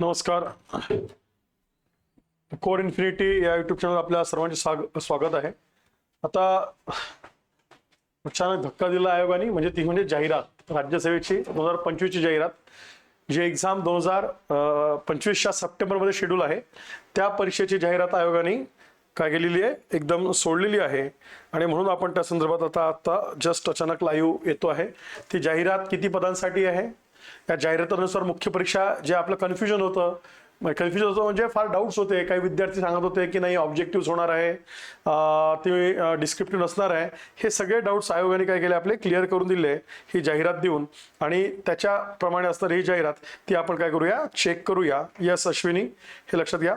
नमस्कार. Core infinity या YouTube channel आपल्या सर्वांचे स्वाग- स्वागत आहे. आता अचानक धक्का दिला आयोगाने म्हणजे ती म्हणजे जाहिरात. राज्यसेवेची दोन हजार पंचवीसची जाहिरात जी एक्झाम दोन हजार पंचवीसच्या सप्टेंबरमध्ये शेड्यूल आहे. त्या परीक्षेची जाहिरात आयोगाने काय केलेली आहे? एकदम सोडलेली आहे. आणि म्हणून आपण त्या संदर्भात आता आता जस्ट अचानक लाईव्ह येतो आहे. ती जाहिरात किती पदांसाठी आहे? त्या जाहिरातीनुसार मुख्य परीक्षा जे आपलं कन्फ्युजन होतं. कन्फ्युजन होतं म्हणजे फार डाऊट्स होते. काही विद्यार्थी सांगत होते की नाही ऑब्जेक्टिव्ह होणार आहे. ते डिस्क्रिप्टिव्ह नसणार आहे. हे सगळे डाऊट्स आयोगाने काय केले? आपले क्लिअर करून दिले ही जाहिरात देऊन. आणि त्याच्याप्रमाणे असणारी ही जाहिरात ती आपण काय करूया? चेक करूया. यस अश्विनी हे लक्षात घ्या.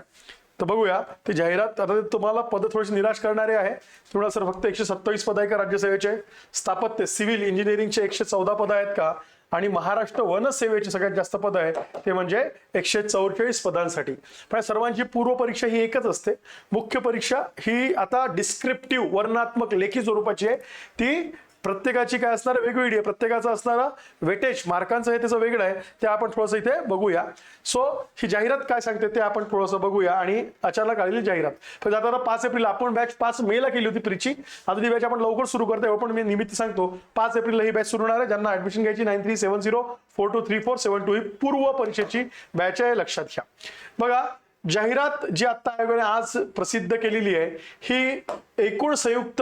तर बघूया ती जाहिरात आता तुम्हाला पद थोडीशी निराश करणारे आहे. तुम्हाला सर फक्त एकशे सत्तावीस पद आहे का राज्यसेवेचे स्थापत्य सिव्हिल इंजिनिअरिंगचे एकशे चौदा पद आहेत का? आणि महाराष्ट्र वनसेवेची सगळ्यात जास्त पद आहे ते म्हणजे एकशे चौवेचाळीस पदांसाठी. पण सर्वांची पूर्व परीक्षा ही एकच असते. मुख्य परीक्षा ही आता डिस्क्रिप्टिव्ह वर्णात्मक लेखी स्वरूपाची आहे. ती प्रत्येकाची काय असणार? वेगवेगळी आहे प्रत्येकाचं असणारं वेटेज मार्कांचं हे त्याचं वेगळं आहे. ते आपण थोडंसं इथे बघूया. सो ही जाहिरात काय सांगते ते आपण थोडंसं बघूया आणि अचानक आलेली जाहिरात. तर आता पाच एप्रिल आपण बॅच पाच मेला केली होती प्रीची. आता ती बॅच आपण लवकर सुरू करतो पण मी निमित्त सांगतो. पाच एप्रिलला ही बॅच सुरू होणार आहे. ज्यांना ऍडमिशन घ्यायची nine three seven zero four two three four seven two ही पूर्व परीक्षेची बॅच आहे लक्षात घ्या. बघा जाहिरात जी आत्ता आयोगाने आज प्रसिद्ध केलेली आहे ही एकूण संयुक्त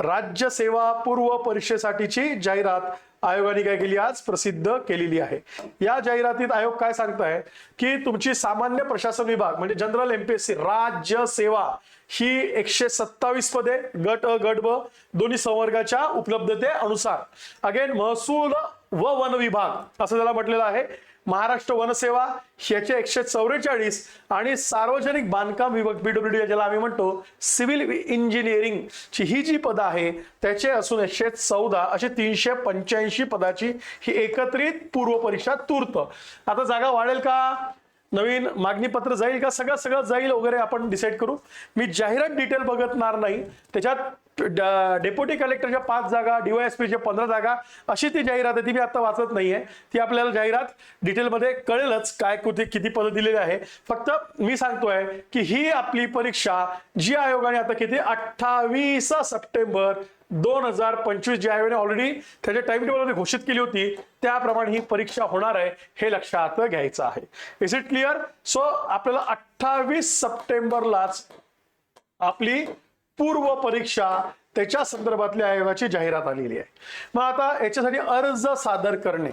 राज्य सेवा पूर्व परीक्षेसाठीची जाहिरात आयोगाने काय केली आज प्रसिद्ध केलेली आहे. या जाहिरातीत आयोग काय सांगताय की तुमची सामान्य प्रशासन विभाग म्हणजे जनरल एमपीएससी राज्य सेवा ही एकशे सत्तावीस पदे गट अ गट ब दोन्ही संवर्गाच्या उपलब्धते अनुसार अगेन महसूल व वन विभाग असं त्याला म्हटलेलं आहे. महाराष्ट्र वनसेवा याचे एकशे चौवेचाळीस आणि सार्वजनिक बांधकाम विभाग पीडब्ल्यूडी ज्याला आम्ही म्हणतो सिव्हिल इंजिनिअरिंग ची ही जी पदं आहे त्याचे असून एकशे चौदा असे तीनशे पंच्याऐंशी पदाची ही एकत्रित पूर्व परीक्षा तूर्त. आता जागा वाढेल का? नवीन मागणी पत्र जाईल का? सगळं सगळं जाईल वगैरे आपण डिसाईड करू. मी जाहिरात डिटेल बघतणार नाही. त्याच्यात डेप्युटी कलेक्टरच्या पाच जागा डीवायएसपीच्या पंधरा जागा अशी ती जाहिरात आहे ती मी आता वाचत नाहीये. ती आपल्याला जाहिरात डिटेलमध्ये कळेलच काय कुठे किती पदं दिलेली आहे. फक्त मी सांगतोय की ही आपली परीक्षा जी आयोगाने आता किती अठ्ठावीस सप्टेंबर दोन हजार पंचवीस जी आयोगाने ऑलरेडी त्याच्या टाइम टेबलमध्ये घोषित केली होती त्याप्रमाणे ही परीक्षा होणार आहे हे लक्षात घ्यायचं आहे. इज इट क्लिअर सो आपल्याला अठ्ठावीस सप्टेंबरलाच आपली पूर्व परीक्षा त्याच्या संदर्भातली आयोगाची जाहिरात आलेली आहे. मग आता याच्यासाठी अर्ज सादर करणे.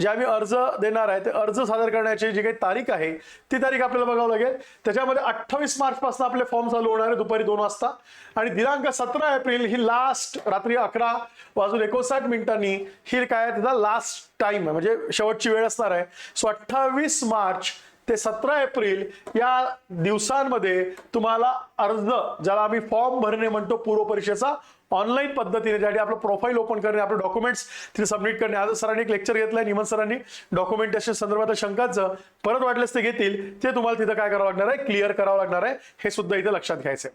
जे आम्ही अर्ज देणार आहे ते अर्ज सादर करण्याची जी काही तारीख आहे ती तारीख आपल्याला बघावं लागेल. त्याच्यामध्ये अठ्ठावीस मार्च पासून आपले फॉर्म चालू होणार आहे दुपारी दोन वाजता. आणि दिनांक सतरा एप्रिल ही लास्ट रात्री अकरा वाजून एकोणसाठ मिनिटांनी ही काय आहे त्याचा लास्ट टाइम आहे. म्हणजे शेवटची वेळ असणार आहे. सो अठ्ठावीस मार्च ते सतरा एप्रिल या दिवसांमध्ये तुम्हाला अर्ज ज्याला आम्ही फॉर्म भरणे म्हणतो पूर्व परीक्षेचा ऑनलाईन पद्धतीने त्यासाठी आपलं प्रोफाईल ओपन करणे आपले डॉक्युमेंट्स तिथे सबमिट करणे. आज सरांनी एक लेक्चर घेतलंय निमन सरांनी. डॉक्युमेंटेशन संदर्भात शंकाचं. परत वाटलेस ते घेतील. ते तुम्हाला तिथं काय करावं लागणार आहे? क्लिअर करावं लागणार आहे. हे सुद्धा इथे लक्षात घ्यायचंय.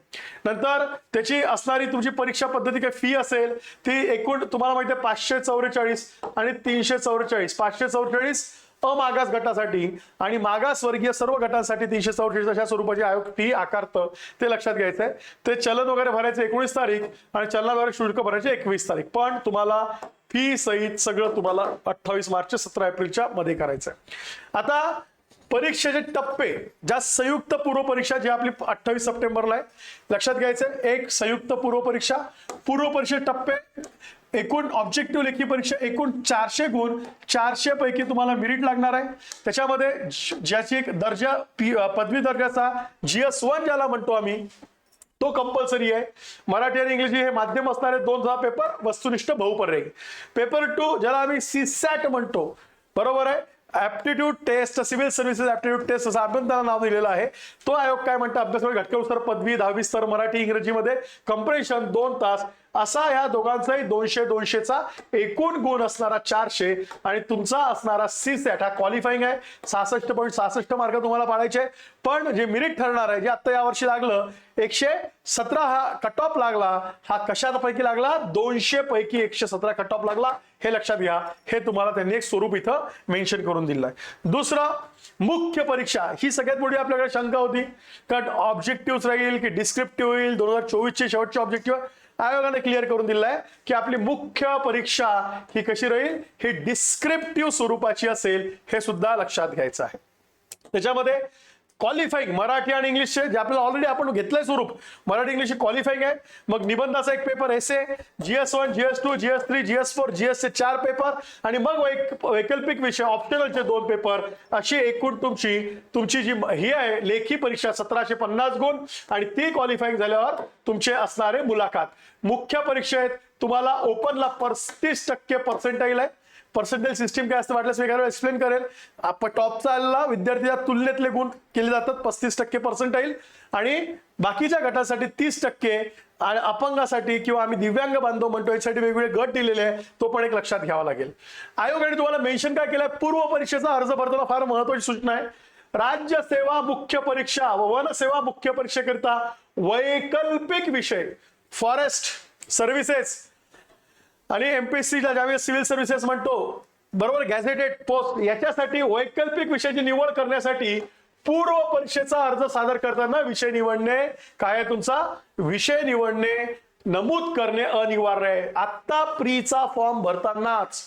नंतर त्याची असणारी तुमची परीक्षा पद्धती काय फी असेल ती एकूण तुम्हाला माहिती आहे पाचशे चौवेचाळीस आणि तीनशे चौवेचाळीस. पाचशे चौवेचाळीस अमागास गटासाठी आणि मागासवर्गीय सर्व गटांसाठी तीनशे चौतीस अशा स्वरूपाची आयोग फी आकारतं ते लक्षात घ्यायचंय. ते चलन वगैरे भरायचं एकोणीस तारीख आणि चलनाद्वारे शुल्क भरायचे एकवीस तारीख. पण तुम्हाला फी सहित सगळं तुम्हाला अठ्ठावीस मार्च सतरा एप्रिलच्या मध्ये करायचंय. आता परीक्षेचे टप्पे ज्या संयुक्त पूर्व परीक्षा जी आपली अठ्ठावीस सप्टेंबरला आहे लक्षात घ्यायचं एक संयुक्त पूर्व परीक्षा पूर्व परीक्षे टप्पे एकूण ऑब्जेक्टिव्ह लेखी परीक्षा एकूण चारशे गुण चारशे पैकी तुम्हाला मेरिट लागणार आहे. त्याच्यामध्ये ज्याची एक दर्जा पी पदवी दर्जाचा जी एस वन ज्याला म्हणतो आम्ही तो कंपल्सरी आहे. मराठी आणि इंग्रजी हे माध्यम असणारे दोन दहा पेपर वस्तुनिष्ठ बहुपर्यायी पेपर टू ज्याला आम्ही सी सॅट म्हणतो. बरोबर आहे? Aptitude test civil services aptitude test असं आपण त्याला नाव दिलेलं आहे. तो आयोग काय म्हणतो? अभ्यास उत्तर पदवी दहावी स्तर मराठी इंग्रजीमध्ये कंप्रेशन दोन तास असा या दोघांचाही दोनशे दोनशेचा एकूण गुण असणारा चारशे आणि तुमचा असणारा सी सॅट हा क्वालिफाईंग आहे. सहासष्ट पॉईंट सहासष्ट मार्क तुम्हाला पाडायचे. पण जे मिरिट ठरणार आहे जे आता यावर्षी लागलं एकशे सतरा हा कट ऑफ लागला हा कशापैकी लागला? दोनशे पैकी एकशे सतरा कट ऑफ लागला. हे लक्षात घ्या. हे तुम्हाला त्यांनी एक स्वरूप इथं मेन्शन करून दिलं आहे. दुसरं मुख्य परीक्षा. ही सगळ्यात मोठी आपल्याकडे शंका होती. कारण ऑब्जेक्टिव्ह राहील की डिस्क्रिप्टिव्ह होईल? दोन हजार चोवीसचे शेवटचे ऑब्जेक्टिव्ह आयोगाने क्लिअर करून दिलेलं आहे की आपली मुख्य परीक्षा ही कशी राहील? ही डिस्क्रिप्टिव्ह स्वरूपाची असेल हे सुद्धा लक्षात घ्यायचं आहे. त्याच्यामध्ये क्वालिफाईंग मराठी आणि इंग्लिशचे जे आपल्याला ऑलरेडी आपण घेतलंय स्वरूप. मराठी इंग्लिश क्वालिफाईंग आहे. मग निबंधाचा एक paper essay GS one GS two GS three GS four GS चे चार पेपर आणि मग वैक- वैकल्पिक विषय ऑप्शनलचे दोन पेपर अशी एकूण तुमची तुमची जी ही आहे लेखी परीक्षा सतराशे पन्नास गुण. आणि ती क्वालिफाईंग झाल्यावर तुमचे असणारे मुलाखत. मुख्य परीक्षेत तुम्हाला ओपनला पस्तीस टक्के पर्सेंटाईल आहे. पर्सेंटेज सिस्टीम काय असतं वाटल्यास वेगळ्या एक्सप्लेन करेल. आपण टॉपचा विद्यार्थीच्या तुलनेतले गुण केले जातात पस्तीस टक्के पर्सेंटाईल आणि बाकीच्या गटासाठी तीस टक्के आणि अपंगासाठी किंवा आम्ही दिव्यांग बांधव म्हणतो यासाठी वेगवेगळे गट दिलेले आहे तो पण एक लक्षात घ्यावा लागेल. आयोगाने तुम्हाला मेन्शन काय केलंय? पूर्व परीक्षेचा अर्ज भरताना फार महत्वाची सूचना आहे. राज्य सेवा मुख्य परीक्षा व वन सेवा मुख्य परीक्षेकरिता वैकल्पिक विषय फॉरेस्ट सर्व्हिसेस आणि एमपीएससीला ज्यावेळेस सिव्हिल सर्व्हिसेस म्हणतो बरोबर गॅझेटेड पोस्ट याच्यासाठी वैकल्पिक विषयाची निवड करण्यासाठी पूर्व परीक्षेचा अर्ज सादर करताना विषय निवडणे काय आहे तुमचा? विषय निवडणे नमूद करणे अनिवार्य आहे. आत्ता प्रीचा फॉर्म भरतानाच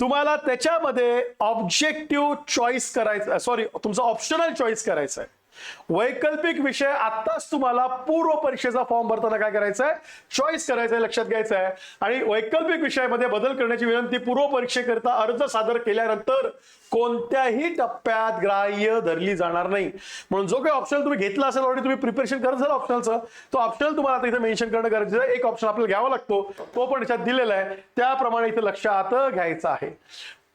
तुम्हाला त्याच्यामध्ये ऑब्जेक्टिव्ह चॉईस करायचं सॉरी तुमचा ऑप्शनल चॉईस करायचा आहे. वैकल्पिक विषय आत्ताच तुम्हाला पूर्व परीक्षेचा फॉर्म भरताना काय करायचं आहे चॉईस करायचं आहे लक्षात घ्यायचं आहे आणि वैकल्पिक विषयामध्ये बदल करण्याची विनंती पूर्व परीक्षेकरिता अर्ज सादर केल्यानंतर कोणत्याही टप्प्यात ग्राह्य धरली जाणार नाही. म्हणून जो काही ऑप्शनल तुम्ही घेतला असेल ऑलरेडी तुम्ही प्रिपरेशन करत असाल ऑप्शनलचं तो ऑप्शनल तुम्हाला आता इथे मेन्शन करणं गरजेचं आहे. एक ऑप्शन आपल्याला घ्यावा लागतो. तो पण याच्यात दिलेला आहे. त्याप्रमाणे इथे लक्षात घ्यायचं आहे.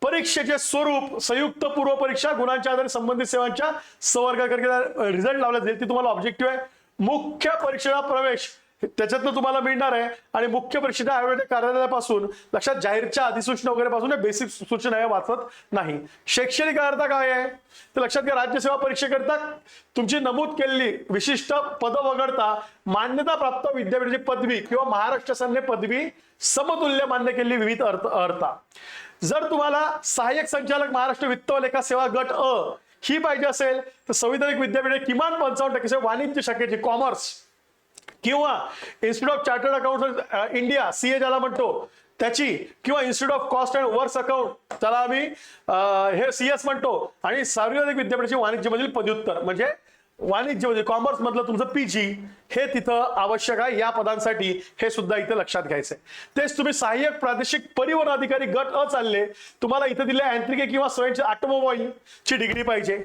परीक्षेचे स्वरूप संयुक्त पूर्व परीक्षा गुणांच्या आधारे संबंधित सेवांच्या संवर्गाकरिता रिझल्ट लावला जाईल ती तुम्हाला ऑब्जेक्टिव्ह आहे. मुख्य परीक्षेला प्रवेश. त्याच्यातनं तुम्हाला मिळणार आहे. आणि मुख्य परीक्षेच्या आयोगाच्या कार्यालयापासून लक्षात जाहीरच्या अधिसूचना वगैरे पासून बेसिक सूचना आहे वाचत नाही. शैक्षणिक अर्थ काय आहे? तर लक्षात घ्या राज्यसेवा परीक्षेकरिता तुमची नमूद केलेली विशिष्ट पद वगळता मान्यता प्राप्त विद्यापीठाची पदवी किंवा महाराष्ट्र संघ पदवी समतुल्य मान्य केलेली विविध अर्थ अर्था. जर तुम्हाला सहाय्यक संचालक महाराष्ट्र वित्त व लेखा सेवा गट अ ही पाहिजे असेल तर संविधानिक विद्यापीठ किमान पंचावन्न टक्के वाणिज्य शाखेची कॉमर्स किंवा institute of chartered account India CA ज्याला म्हणतो त्याची किंवा institute of cost and works account त्याला आम्ही हे सीएस म्हणतो. आणि सार्वजनिक विद्यापीठाची वाणिज्यमधील पदव्युत्तर म्हणजे वाणिज्य म्हणजे कॉमर्स मधलं तुमचं पीजी हे तिथं आवश्यक आहे या पदांसाठी हे सुद्धा इथं लक्षात घ्यायचंय तेच तुम्ही सहाय्यक प्रादेशिक परिवहन अधिकारी गट अ चालले तुम्हाला इथं दिले यांत्रिकी किंवा स्वयंचे ऑटोमोबाईल ची डिग्री पाहिजे.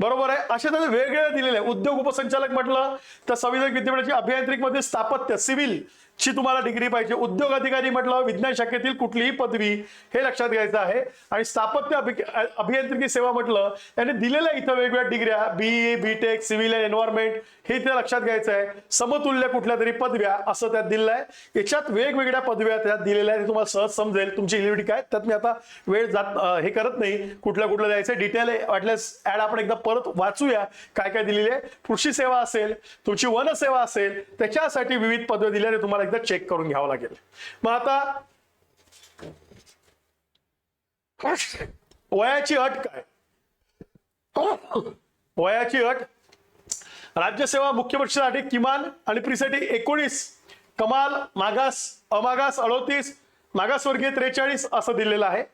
बरोबर आहे? असे त्याचे वेगवेगळे दिलेले आहे उद्योग उपसंचालक म्हटलं तर संविधान विद्यापीठाची अभियांत्रिकमध्ये स्थापत्य सिव्हिल ची तुम्हाला डिग्री पाहिजे. उद्योग अधिकारी म्हटलं विज्ञान शाखेतील कुठलीही पदवी हे लक्षात घ्यायचं आहे. आणि स्थापत्य अभियांत्रिकी सेवा म्हटलं त्यांनी दिलेल्या इथं वेगवेगळ्या डिग्र्या BE BTech civil and environment हे इथे लक्षात घ्यायचं आहे. समतुल्य कुठल्या तरी पदव्या असं त्यात दिलेलं आहे. याच्यात वेगवेगळ्या पदव्या त्यात दिलेल्या आहेत. तुम्हाला सहज समजेल. तुमची इलिव्हिटी काय? त्यात मी आता वेळ जात हे करत नाही. कुठल्या कुठलं द्यायचं डिटेल वाटल्यास ऍड आपण एकदा परत वाचूया काय काय दिलेले आहे. कृषी सेवा असेल तुमची वन सेवा असेल त्याच्यासाठी विविध पदव्या दिल्या तुम्हाला एकदा चेक करून घ्यावं लागेल. मग आता वयाची अट काय? वयाची अट? राज्यसेवा मुख्य पक्षासाठी किमान आणि प्रीसाठी एकोणीस. कमाल मागास अमागास अडोतीस मागासवर्गीय त्रेचाळीस असं दिलेलं आहे.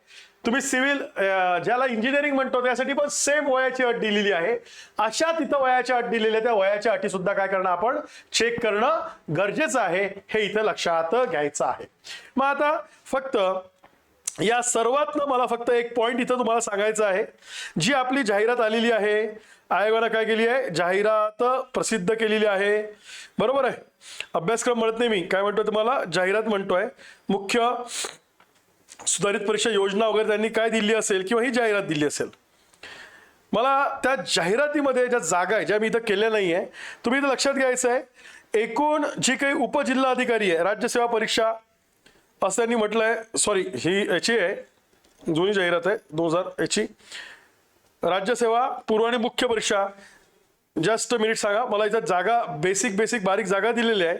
तुम्ही सिव्हिल ज्याला इंजिनिअरिंग म्हणतो त्यासाठी पण सेम वयाची अट दिलेली आहे. अशा तिथं वयाच्या अट दिलेल्या त्या वयाच्या अटी सुद्धा काय करणं आपण चेक करणं गरजेचं आहे हे इथं लक्षात घ्यायचं आहे. मग आता फक्त या सर्वातनं मला फक्त एक पॉइंट इथं तुम्हाला सांगायचं आहे. जी आपली जाहिरात आलेली आहे आयोगानं काय केली आहे? जाहिरात प्रसिद्ध केलेली आहे. बरोबर आहे? अभ्यासक्रम म्हणत नाही मी. काय म्हणतो तुम्हाला? जाहिरात म्हणतोय. मुख्य सुधारित परीक्षा योजना वगैरे त्यांनी काय दिली असेल किंवा ही जाहिरात दिली असेल? मला त्या जाहिरातीमध्ये ज्या जागा आहे ज्या मी इथं केल्या नाही आहे तुम्ही इथं लक्षात घ्यायचं आहे. एकूण जी काही उपजिल्हा अधिकारी आहे राज्यसेवा परीक्षा असं त्यांनी म्हटलं आहे सॉरी ही याची आहे जुनी जाहिरात आहे दोन हजार याची. राज्यसेवा पूर्व आणि मुख्य परीक्षा जस्ट मिनिट सांगा मला इथं जागा बेसिक बेसिक बारीक जागा दिलेल्या आहे.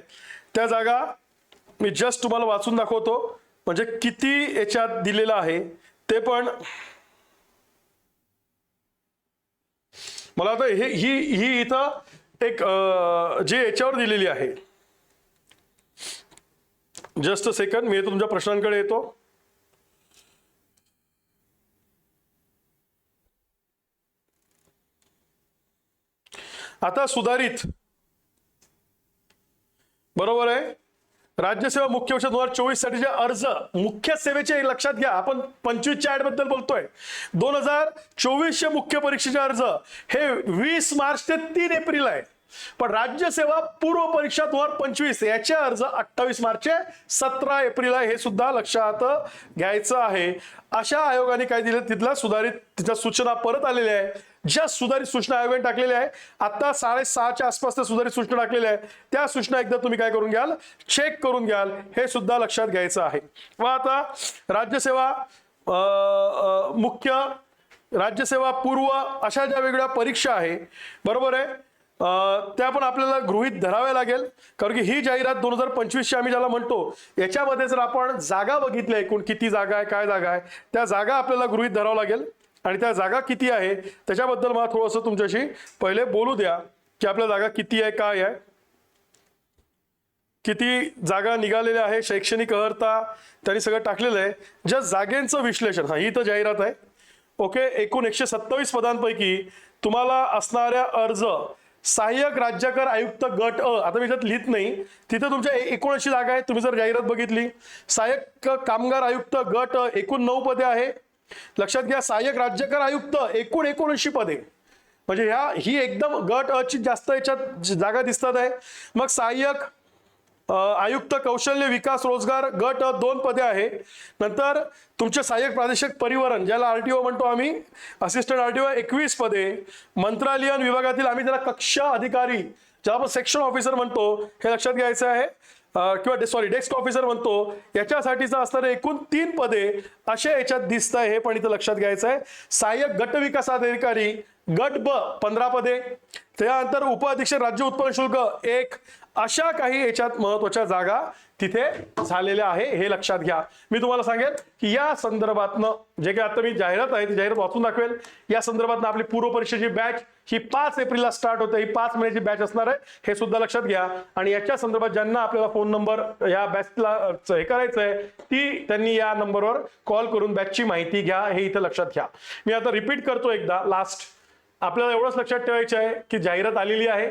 त्या जागा मी जस्ट तुम्हाला वाचून दाखवतो. म्हणजे किती याच्यात दिलेलं आहे ते पण मला आता हे ही ही इथं एक जे याच्यावर दिलेली आहे. जस्ट अ सेकंड मी तुमच्या प्रश्नांकडे येतो. आता सुधारित. बरोबर आहे? राज्यसेवा मुख्य वर्ष दोन हजार चोवीस साठीचे अर्ज मुख्य सेवेचे लक्षात घ्या. आपण पंचवीसच्या ऍडबद्दल बोलतोय. दोन हजार चोवीसच्या मुख्य परीक्षेचे अर्ज हे वीस मार्च ते तीन एप्रिल आहे. पण राज्यसेवा पूर्व परीक्षा दोन हजार पंचवीस याचे अर्ज अठ्ठावीस मार्च सतरा एप्रिल आहे हे सुद्धा लक्षात घ्यायचं आहे. अशा आयोगाने काय दिलं? तिथल्या सुधारित तिथल्या सूचना परत आलेल्या आहे. ज्या सुधारित सूचना आयोगाने टाकलेल्या आहे आता साडेसहाच्या आसपास त्या सुधारित सूचना टाकलेल्या आहे त्या सूचना एकदा तुम्ही काय करून घ्याल? चेक करून घ्याल. हे सुद्धा लक्षात घ्यायचं आहे. व आता राज्यसेवा मुख्य राज्यसेवा पूर्व अशा ज्या वेगळ्या परीक्षा आहे बरोबर आहे? त्या पण आपल्याला गृहीत धराव्या लागेल. कारण की ही जाहिरात दोन हजार पंचवीसची आम्ही ज्याला म्हणतो याच्यामध्ये जर आपण जागा बघितल्या एकूण किती जागा आहे काय जागा आहे त्या जागा आपल्याला गृहीत धरावं लागेल. आणि त्या जागा किती आहे त्याच्याबद्दल मला थोडंसं तुमच्याशी पहिले बोलू द्या की आपल्या जागा किती आहे काय आहे. किती जागा निघालेल्या आहे शैक्षणिक अर्हता त्यांनी सगळं टाकलेलं आहे. ज्या जागेंचं विश्लेषण हा ही तर जाहिरात आहे. ओके एकूण एकशे सत्तावीस पदांपैकी तुम्हाला असणाऱ्या अर्ज सहाय्यक राज्यकर आयुक्त गट अ आता मी त्यात लिहित नाही. तिथे तुमच्या एकोणऐंशी जागा आहे तुम्ही जर जाहिरात बघितली. सहाय्यक कामगार आयुक्त गट अ एकूण नऊ पदे आहे. लक्षात घ्या सहाय्यक राज्यकर आयुक्त एकूण एकोणऐंशी पदे. म्हणजे ह्या ही एकदम गट अ ची जास्त याच्यात जागा दिसतात आहे. मग सहाय्यक आयुक्त कौशल्य विकास रोजगार गट दोन पदे आहे. नंतर तुमचे सहाय्यक प्रादेशिक परिवहन ज्याला आर टी ओ म्हणतो आम्ही असिस्टंट आर टी ओ एकवीस पदे. मंत्रालयन विभागातील आम्ही त्याला कक्ष अधिकारी ज्याला आपण सेक्शन ऑफिसर म्हणतो हे लक्षात घ्यायचं आहे. किंवा सॉरी डेस्क ऑफिसर म्हणतो. याच्यासाठीचं असणारे एकूण तीन पदे असे याच्यात दिसत आहे हे पण इथं लक्षात घ्यायचं आहे. सहाय्यक गट विकास अधिकारी गट ब पंधरा पदे त्यानंतर उपाधीक्षक राज्य उत्पन्न शुल्क एक. अशा काही याच्यात महत्त्वाच्या जागा तिथे झालेल्या आहे हे लक्षात घ्या. मी तुम्हाला सांगेल की या संदर्भातनं जे काही आता मी जाहिरात आहे ती जाहिरात वाचून दाखवेल. या संदर्भातनं आपली पूर्व परीक्षेची बॅच ही पाच एप्रिलला स्टार्ट होते ही पाच महिन्याची बॅच असणार आहे. हे सुद्धा लक्षात घ्या. आणि याच्या संदर्भात ज्यांना आपल्याला फोन नंबर या बॅचला हे करायचं आहे ती त्यांनी या नंबरवर कॉल करून बॅचची माहिती घ्या हे इथं लक्षात घ्या. मी आता रिपीट करतो एकदा लास्ट आपल्याला एवढंच लक्षात ठेवायचं आहे की जाहिरात आलेली आहे.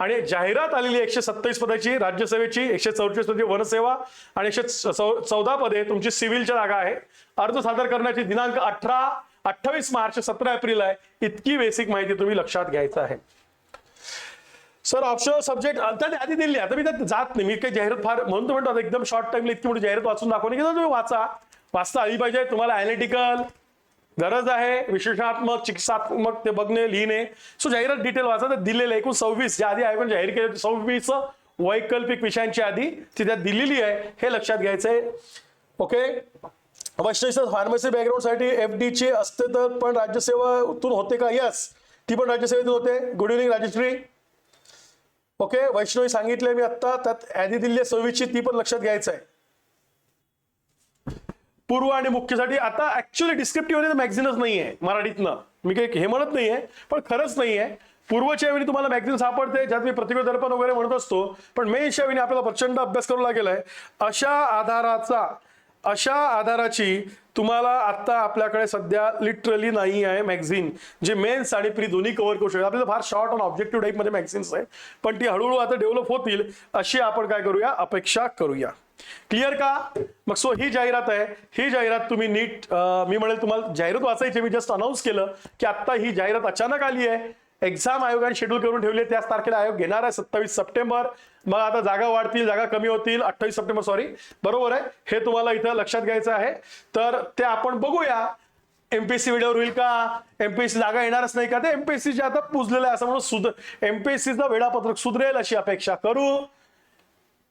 आणि जाहिरात आलेली एकशे सत्तावीस पदाची राज्यसेवेची एकशे चौतीस पदाची वनसेवा आणि एकशे चौदा पदे तुमची सिव्हिलच्या जागा आहे. अर्ज सादर करण्याची दिनांक अठरा अठ्ठावीस मार्च सतरा एप्रिल आहे. इतकी बेसिक माहिती तुम्ही लक्षात घ्यायचं आहे. सर ऑप्शनल सब्जेक्ट त्यात आधी दिली आता मी त्यात जात नाही. मी काही जाहिरात फार म्हणून तुम्ही म्हणतो आता एकदम शॉर्ट टाइमला इतकी मोठी जाहिरात वाचून दाखवणे की तुम्ही वाचा. वाचता आली पाहिजे तुम्हाला अॅनालिटिकल गरज आहे विश्लेषणात्मक चिकित्सात्मक ते बघणे लिहिणे. सो जाहिरात डिटेल वाचा. तर दिलेलं आहे एकूण सव्वीस. ज्या आधी आयोगाने जाहीर केले सव्वीस वैकल्पिक विषयांची आधी ती त्यात दिलेली आहे. हे लक्षात घ्यायचं आहे ओके वैष्णव फार्मसी बॅकग्राऊंडसाठी एफ डीचे असते तर पण राज्यसेवातून होते का? यस ती पण राज्यसेवेतून होते. Good evening Rajshree. Okay Vaishnavi सांगितले मी आत्ता. त्यात आधी दिल्ली सव्वीसची ती पण लक्षात घ्यायचं आहे पूर्व आणि मुख्यसाठी आता ऍक्च्युअली डिस्क्रिप्टिव्ह मॅग्झिनच नाही आहे मराठीतनं. मी काही हे म्हणत नाहीये पण खरंच नाही आहे पूर्वच्या वेळी तुम्हाला मॅग्झिन सापडते ज्यात मी प्रतिभा दर्पण वगैरे म्हणत असतो पण मेच्या वेळी आपल्याला प्रचंड अभ्यास करावा लागेल आहे. अशा आधाराचा अशा आधाराची तुम्हाला आत्ता आपल्याकडे सध्या लिटरली नाही आहे मॅग्झिन जे मेन्स आणि प्री दोन्ही कव्हर करू शकतात. आपल्याला फार शॉर्ट आणि ऑब्जेक्टिव्ह टाईपमध्ये मॅगझिन्स आहे पण ती हळूहळू आता डेव्हलप होतील अशी आपण काय करूया? अपेक्षा करूया. क्लिअर का? मग सो ही जाहिरात आहे. ही जाहिरात तुम्ही नीट मी म्हणेल तुम्हाला जाहिरात वाचायची मी जस्ट अनाऊन्स केलं की आता ही जाहिरात अचानक आली आहे. एक्झाम आयोगाने शेड्यूल करून ठेवली त्याच तारखेला आयोग घेणार आहे सत्तावीस सप्टेंबर. मग आता जागा वाढतील जागा कमी होतील. अठ्ठावीस सप्टेंबर सॉरी बरोबर आहे? हे तुम्हाला इथं लक्षात घ्यायचं आहे. तर ते आपण बघूया. एमपीएससी वेळेवर होईल का? एमपीएससी जागा येणारच नाही का? ते एमपीएससीच्या आता पुजलेलं आहे असं म्हणून सुध एमपीएससीचं वेळापत्रक सुधरेल अशी अपेक्षा करू.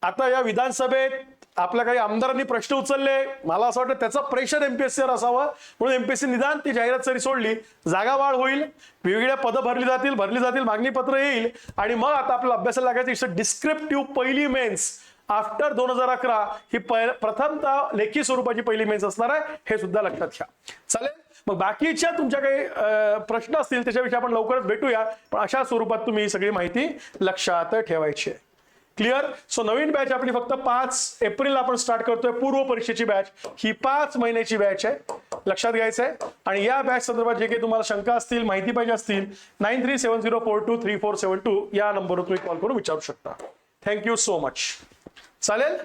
आता या विधानसभेत आपल्या काही आमदारांनी प्रश्न उचलले. मला असं वाटतं त्याचं प्रेशर एमपीएससीवर असावं. म्हणून एमपीएससी निदान ती जाहिरात जरी सोडली. जागा वाढ होईल. वेगवेगळ्या पदं भरली जातील. भरली जातील. मागणी पत्र येईल. आणि मग आता आपल्याला अभ्यासाला लागायचं. इट्स डिस्क्रिप्टिव्ह पहिली मेन्स आफ्टर दोन हजार अकरा ही प्रथमतः लेखी स्वरूपाची पहिली मेन्स असणार आहे. हे सुद्धा लक्षात घ्या. चालेल? मग बाकीच्या तुमच्या काही प्रश्न असतील त्याच्याविषयी आपण लवकरच भेटूया. पण अशा स्वरूपात तुम्ही ही सगळी माहिती लक्षात ठेवायची आहे. क्लिअर सो नवीन बॅच आपली फक्त पाच एप्रिल आपण स्टार्ट करतोय पूर्व परीक्षेची बॅच ही पाच महिन्याची बॅच आहे. लक्षात घ्यायचं आहे आणि या बॅच संदर्भात जे काही तुम्हाला शंका असतील माहिती पाहिजे असतील nine three seven zero four two three four seven two या नंबरवर तुम्ही कॉल करून विचारू शकता. थँक्यू सो मच चालेल?